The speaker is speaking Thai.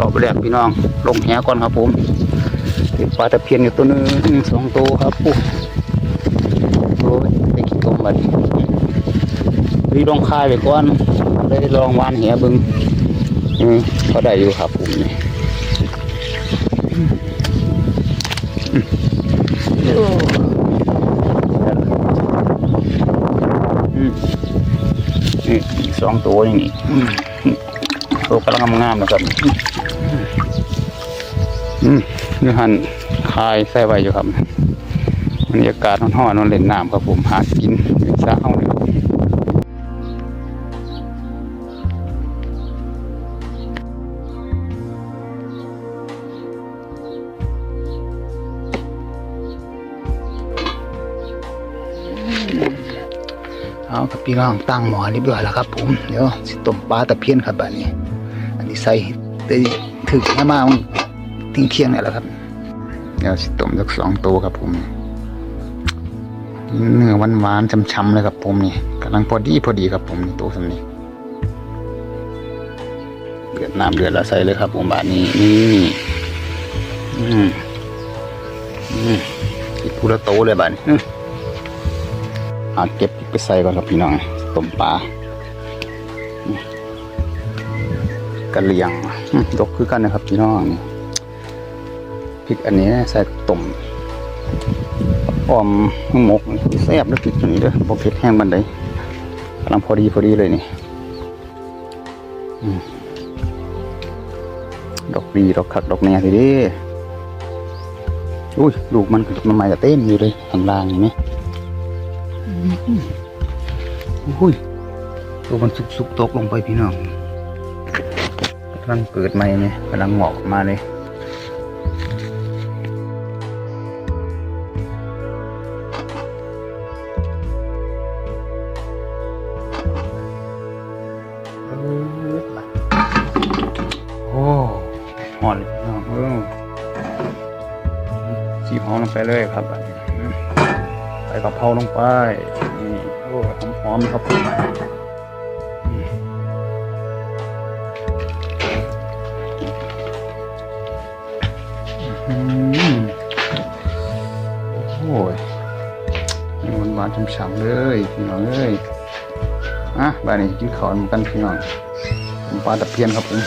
รอบแรกพี่น้อง ลงแหก่อนครับผมติดปลาตะเพียนอยู่ตัวหนึงสองตัวครับปุ๊โอ้ยได้กี่ตัวบัดนี้รีลองคายไปก่อนได้ลองวานแหเบึงอืมก็ได้อยู่ครับผมนี่อืมอืมนี่สองตัวอย่างนี้ตัวกำลังงามนะครับ อืมนี่หันคายใส่ไว้อยู่ครับบรรยากาศห่อนๆนอนเล่นน้ำครับผมหากินเป็นสาวเลยเอากับพี่น้องตั้งหมอเรียบร้อยแล้วครับผม เดี๋ยวสิต้มปลาตะเพียนครับแบบนี้ อันนี้ใส่ได้ ถึงให้มาทิ้งเคียงเนี่ยแหละครับเดี๋ยวสิต้มสักสองตัวครับผมเนื้อหวานๆช้ำๆเลยครับผมนี่กำลังพอดีพอดีครับผมนี่ตัวสำนี้เดือดน้ำเดือดแล้วใส่เลยครับผมบาทนี้นี่อืมอืมอีกพูละโตเลยบาทนี้อื้ออาเก็บไปใส่ก่อนครับพี่น้องต้มปลา กะเหรี่ยงอืมดกคือกันนะครับพี่น้องนี่พริกอันนี้ใส่ต้มอ้อมหมกแซ่บแล้วพริกอันนี้เด้อบ่เผ็ดแห้งบันไดกำลังพอดีพอดีเลยนี่อืมดอกดีดอกขักดอกแหน่ทีเดีอุ้ยลูกมันมันใหม่กับเต้นอยู่เลยข้างล่างเห็นไหมอืมอุ้ยตัวมันสุกๆตกลงไปพี่น้อง กำลังเกิดใหม่เนี่ยกำลังหงอกมาเลยโอ้หอนเลยน้องเออจีบหอมลงไปเลยครับอันนี้ใส่กะเพราลงไปนี่โอ้หอมๆครับ อืมโอ้ยนี่หวานๆช้ำๆเลยพี่น้องเอ้ยอะบ้านนี้กินขอนกันพี่น้องปลาตะเพียนครับผม